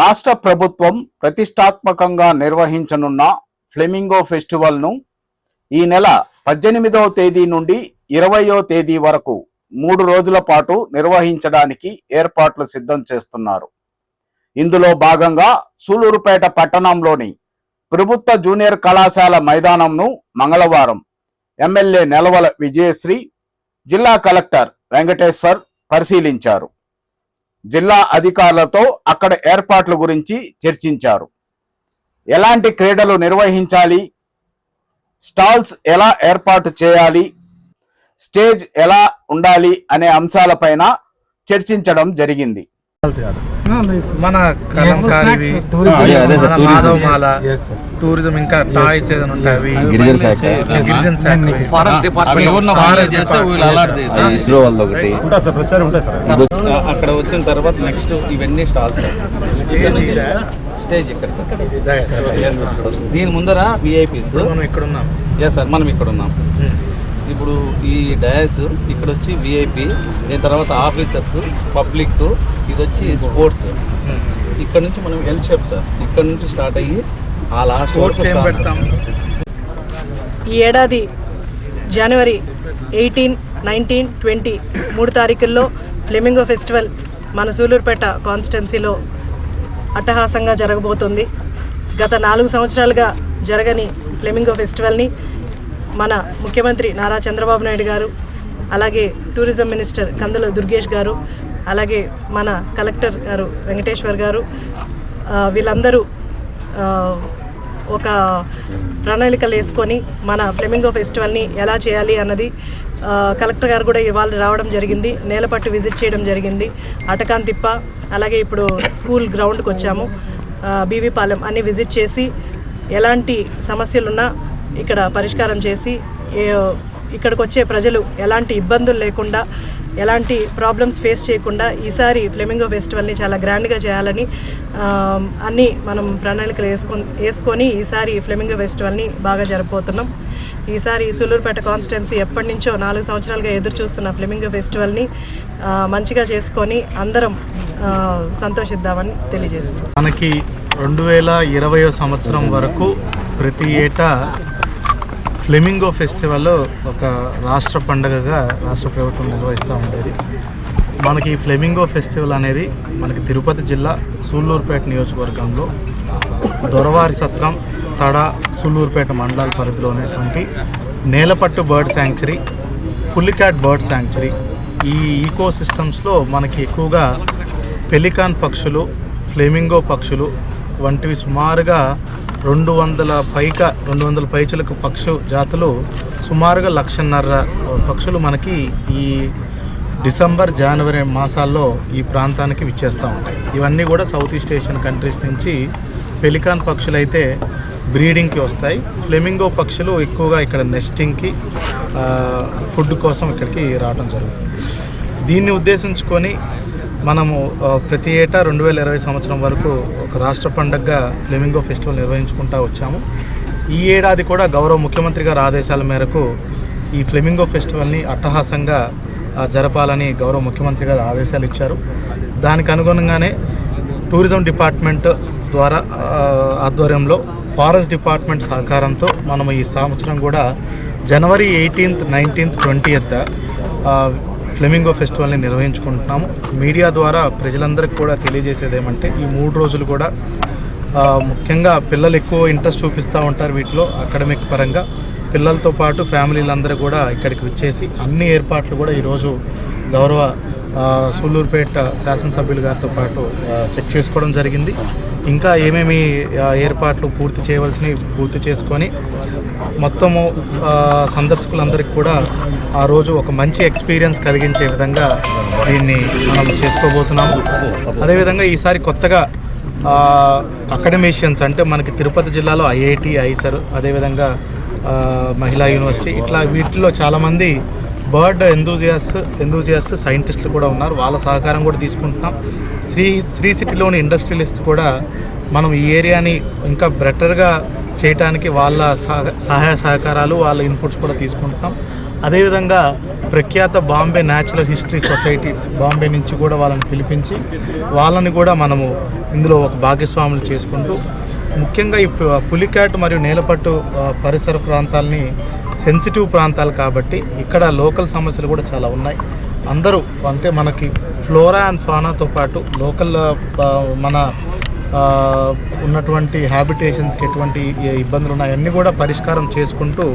రాష్ట్ర ప్రభుత్వం ప్రతిష్టాత్మకంగా నిర్వహించనున్న ఫ్లెమింగో ఫెస్టివల్ను ఈ నెల పద్దెనిమిదవ తేదీ నుండి ఇరవయో తేదీ వరకు మూడు రోజుల పాటు నిర్వహించడానికి ఏర్పాట్లు సిద్ధం చేస్తున్నారు. ఇందులో భాగంగా సూలూరుపేట పట్టణంలోని ప్రభుత్వ జూనియర్ కళాశాల మైదానంను మంగళవారం ఎమ్మెల్యే నెలవల విజయశ్రీ జిల్లా కలెక్టర్ వెంకటేశ్వర్ పరిశీలించారు. జిల్లా అధికారులతో అక్కడ ఏర్పాట్ల గురించి చర్చించారు. ఎలాంటి క్రీడలు నిర్వహించాలి? స్టాల్స్ ఎలా ఏర్పాటు చేయాలి? స్టేజ్ ఎలా ఉండాలి? అనే అంశాలపైన చర్చించడం జరిగింది. మన కలంకారివి. మాధవమాల టూరిజం ఇంకా టాయ్స్ ఏదైనా ఉంటాయి గిరిజన అక్కడ వచ్చిన తర్వాత నెక్స్ట్ ఇవన్నీ స్టాల్స్ స్టేజ్ ఇక్కడ సార్. దీని ముందర విఐపీస్ ఇప్పుడు మనం ఇక్కడ ఉన్నాం. ఎస్ సార్ మనం ఇక్కడ ఉన్నాం. ఇప్పుడు ఈ డయాస్ ఇక్కడ వచ్చి విఐపి దీని తర్వాత ఆఫీసర్స్ పబ్లిక్ ఇది వచ్చి స్పోర్ట్స్. ఇక్కడ నుంచి మనం ఎల్ షేప్ సార్ ఇక్కడ నుంచి స్టార్ట్ అయ్యి ఆ లాస్ట్ ఈ ఏడాది జనవరి ఎయిటీన్ నైన్టీన్ ట్వంటీ మూడు తారీఖుల్లో ఫ్లెమింగో ఫెస్టివల్ మన సూలూరుపేట కాన్స్టిట్యున్సీలో అట్టహాసంగా జరగబోతుంది. గత నాలుగు సంవత్సరాలుగా జరగని ఫ్లెమింగో ఫెస్టివల్ని మన ముఖ్యమంత్రి నారా చంద్రబాబు నాయుడు గారు అలాగే టూరిజం మినిస్టర్ కందుల దుర్గేష్ గారు అలాగే మన కలెక్టర్ గారు వెంకటేశ్వర్ గారు వీళ్ళందరూ ఒక ప్రణాళికలు వేసుకొని మన ఫ్లెమింగో ఫెస్టివల్ని ఎలా చేయాలి అన్నది కలెక్టర్ గారు కూడా ఇవాళ రావడం జరిగింది. నేలపట్టు విజిట్ చేయడం జరిగింది. అటకాన్ తిప్ప అలాగే ఇప్పుడు స్కూల్ గ్రౌండ్కి వచ్చాము. బీవీపాలెం అన్ని విజిట్ చేసి ఎలాంటి సమస్యలున్నా ఇక్కడ పరిష్కారం చేసి ఇక్కడికి వచ్చే ప్రజలు ఎలాంటి ఇబ్బందులు లేకుండా ఎలాంటి ప్రాబ్లమ్స్ ఫేస్ చేయకుండా ఈసారి ఫ్లెమింగో ఫెస్టివల్ని చాలా గ్రాండ్గా చేయాలని అన్నీ మనం ప్రణాళికలు వేసుకొని వేసుకొని ఈసారి ఫ్లెమింగో ఫెస్టివల్ని బాగా జరపబోతున్నాం. ఈసారి సూలూరుపేట కాన్స్టిట్యున్సీ ఎప్పటి నుంచో నాలుగు సంవత్సరాలుగా ఎదురు చూస్తున్న ఫ్లెమింగో ఫెస్టివల్ని మంచిగా చేసుకొని అందరం సంతోషిద్దామని తెలియజేస్తుంది మనకి రెండు వేల ఇరవయో సంవత్సరం వరకు ప్రతి ఏటా ఫ్లెమింగో ఫెస్టివల్ ఒక రాష్ట్ర పండగగా రాష్ట్ర ప్రభుత్వం నిర్వహిస్తూ ఉండేది. మనకి ఫ్లెమింగో ఫెస్టివల్ అనేది మనకి తిరుపతి జిల్లా సూళ్ళూరుపేట నియోజకవర్గంలో దొరవారి సత్రం తడ సూళ్ళూరుపేట మండలాల పరిధిలో ఉన్నటువంటి Nelapattu bird sanctuary Pulicat bird sanctuary ఈ ఈకో సిస్టమ్స్లో మనకి ఎక్కువగా పెలికాన్ పక్షులు ఫ్లెమింగో పక్షులు వంటివి సుమారుగా రెండు వందల పైక రెండు వందల పైచులకు పక్షు జాతులు సుమారుగా లక్షన్నర పక్షులు మనకి ఈ డిసెంబర్ జనవరి మాసాల్లో ఈ ప్రాంతానికి విచ్చేస్తూ ఉంటాయి. ఇవన్నీ కూడా సౌత్ ఈస్ట్ ఏషియన్ కంట్రీస్ నుంచి పెలికాన్ పక్షులు అయితే బ్రీడింగ్కి వస్తాయి. ఫ్లెమింగో పక్షులు ఎక్కువగా ఇక్కడ నెస్టింగ్కి ఫుడ్ కోసం ఇక్కడికి రావడం జరుగుతుంది. దీన్ని ఉద్దేశించుకొని మనము ప్రతి ఏటా రెండు వేల ఇరవై సంవత్సరం వరకు ఒక రాష్ట్ర పండగగా ఫ్లెమింగో ఫెస్టివల్ నిర్వహించుకుంటూ వచ్చాము. ఈ ఏడాది కూడా గౌరవ ముఖ్యమంత్రి గారి ఆదేశాల మేరకు ఈ ఫ్లెమింగో ఫెస్టివల్ని అట్టహాసంగా జరపాలని గౌరవ ముఖ్యమంత్రి గారు ఆదేశాలు ఇచ్చారు. దానికి అనుగుణంగానే టూరిజం డిపార్ట్మెంట్ ద్వారా ఆధ్వర్యంలో ఫారెస్ట్ డిపార్ట్మెంట్ సహకారంతో మనం ఈ సంవత్సరం కూడా జనవరి ఎయిటీన్త్ నైన్టీన్త్ ట్వంటీయత్ ఫ్లెమింగో ఫెస్టివల్ని నిర్వహించుకుంటున్నాము. మీడియా ద్వారా ప్రజలందరికీ కూడా తెలియజేసేది ఏమంటే ఈ మూడు రోజులు కూడా ముఖ్యంగా పిల్లలు ఎక్కువ ఇంట్రెస్ట్ చూపిస్తూ ఉంటారు వీటిలో అకాడమిక్ పరంగా. పిల్లలతో పాటు ఫ్యామిలీలందరూ కూడా ఇక్కడికి వచ్చేసి అన్ని ఏర్పాట్లు కూడా ఈరోజు గౌరవ సూళ్ళూరుపేట శాసనసభ్యులు గారితో పాటు చెక్ చేసుకోవడం జరిగింది. ఇంకా ఏమేమి ఏర్పాట్లు పూర్తి చేయవలసినవి పూర్తి చేసుకొని మొత్తము సందర్శకులందరికీ కూడా ఆ రోజు ఒక మంచి ఎక్స్పీరియన్స్ కలిగించే విధంగా దీన్ని మనం చేసుకోబోతున్నాము. అదేవిధంగా ఈసారి కొత్తగా అకాడమీషియన్స్ అంటే మనకి తిరుపతి జిల్లాలో ఐఐటి ఐసర్ అదేవిధంగా మహిళా యూనివర్సిటీ ఇట్లా వీటిలో చాలామంది బర్డ్ ఎందూజియాస్ ఎందూజియాస్ సైంటిస్టులు కూడా ఉన్నారు. వాళ్ళ సహకారం కూడా తీసుకుంటున్నాం. శ్రీ శ్రీ సిటీలోని ఇండస్ట్రియలిస్ట్ కూడా మనం ఈ ఏరియాని ఇంకా బెటర్గా చేయటానికి వాళ్ళ సహ- సహాయ సహకారాలు వాళ్ళ ఇన్పుట్స్ కూడా తీసుకుంటున్నాం. అదేవిధంగా ప్రఖ్యాత Bombay natural history society Bombay నుంచి కూడా వాళ్ళని పిలిపించి వాళ్ళని కూడా మనము ఇందులో ఒక భాగస్వాములు చేసుకుంటూ ముఖ్యంగా ఈ పులికాట్ మరియు నేలపట్టు పరిసర ప్రాంతాలని సెన్సిటివ్ ప్రాంతాలు కాబట్టి ఇక్కడ లోకల్ సమస్యలు కూడా చాలా ఉన్నాయి. అందరూ అంటే మనకి ఫ్లోరా అండ్ ఫానాతో పాటు లోకల్ మన ఉన్నటువంటి హ్యాబిటేషన్స్కి ఎటువంటి ఇబ్బందులు ఉన్నాయన్నీ కూడా పరిష్కారం చేసుకుంటూ